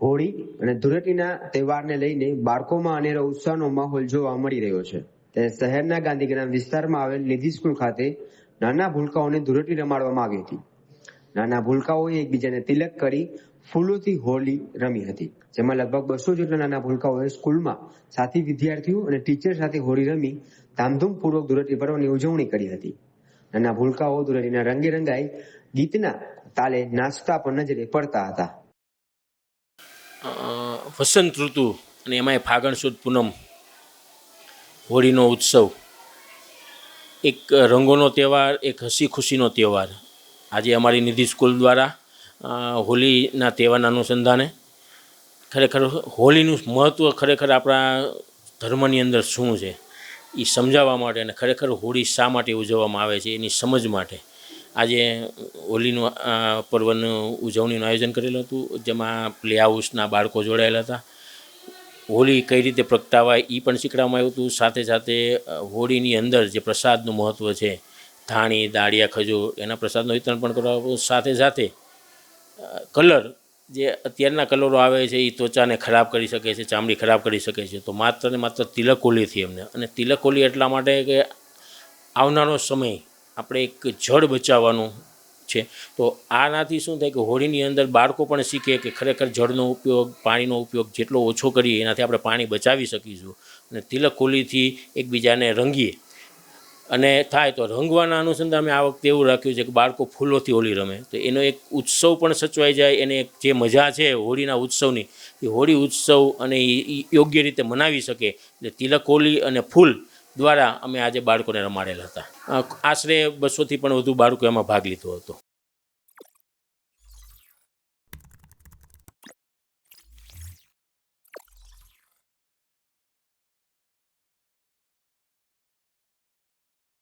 હોળી અને ધૂળેટીના તહેવારને લઈને બાળકોમાં અનેરો ઉત્સાહનો માહોલ જોવા મળી રહ્યો છે. ત્યારે શહેરના ગાંધીગ્રામ વિસ્તારમાં આવેલ નિધિ સ્કૂલ ખાતે નાના ભૂલકાઓને ધૂળેટી રમાડવામાં આવી હતી. નાના ભૂલકાઓએ એકબીજાને તિલક કરી ફૂલોથી હોળી રમી હતી, જેમાં લગભગ બસો જેટલા નાના ભૂલકાઓએ સ્કૂલમાં સાથી વિદ્યાર્થીઓ અને ટીચર સાથે હોળી રમી ધામધૂમપૂર્વક ધૂળેટી પર્વની ઉજવણી કરી હતી. નાના ભૂલકાઓ ધૂળેટીના રંગે રંગાઈ ગીતના તાલે નાચતા પણ નજરે પડતા હતા. વસંત ઋતુ અને એમાંય ફાગણ સુદ પૂનમ, હોળીનો ઉત્સવ, એક રંગોનો તહેવાર, એક હસી ખુશીનો તહેવાર. આજે અમારી નિધિ સ્કૂલ દ્વારા હોલીના તહેવારના અનુસંધાને ખરેખર હોળીનું મહત્ત્વ ખરેખર આપણા ધર્મની અંદર શું છે? એ સમજાવવા માટે અને ખરેખર હોળી શા માટે ઉજવવામાં આવે છે? એની સમજ માટે. આજે હોલીનું પર્વનું ઉજવણીનું આયોજન કરેલું હતું, જેમાં પ્લે હાઉસના બાળકો જોડાયેલા હતા. હોળી કઈ રીતે પ્રગટાવાય એ પણ શીખવવામાં આવ્યું હતું. સાથે સાથે હોળીની અંદર જે પ્રસાદનું મહત્ત્વ છે, ધાણી, દાળિયા, ખજૂર, એના પ્રસાદનું વિતરણ પણ કરવામાં આવ્યું સાથે સાથે કલર, જે અત્યારના કલરો આવે છે એ ત્વચાને ખરાબ કરી શકે છે, ચામડી ખરાબ કરી શકે છે. તો માત્ર ને માત્ર તિલક હોલીથી એમને. અને તિલક હોલી એટલા માટે કે આવનારો સમય આપણે એક જળ બચાવવાનું છે. તો આનાથી શું થાય કે હોળીની અંદર બાળકો પણ શીખે કે ખરેખર જળનો ઉપયોગ, પાણીનો ઉપયોગ જેટલો ઓછો કરીએ, એનાથી આપણે પાણી બચાવી શકીશું. અને તિલક હોલીથી એકબીજાને રંગીએ. અને થાય તો રંગવાના અનુસંધાને આ વખતે એવું રાખ્યું છે કે બાળકો ફૂલોથી હોળી રમે. તો એનો એક ઉત્સવ પણ સચવાઈ જાય, એને એક જે મજા છે હોળીના ઉત્સવની એ હોળી ઉત્સવ અને એ યોગ્ય રીતે મનાવી શકે. એટલે તિલક હોલી અને ફૂલ દ્વારા અમે આજે બાળકોને રમાડેલા હતા. આશરે બસોથી પણ વધુ બાળકો એમાં ભાગ લીધો હતો.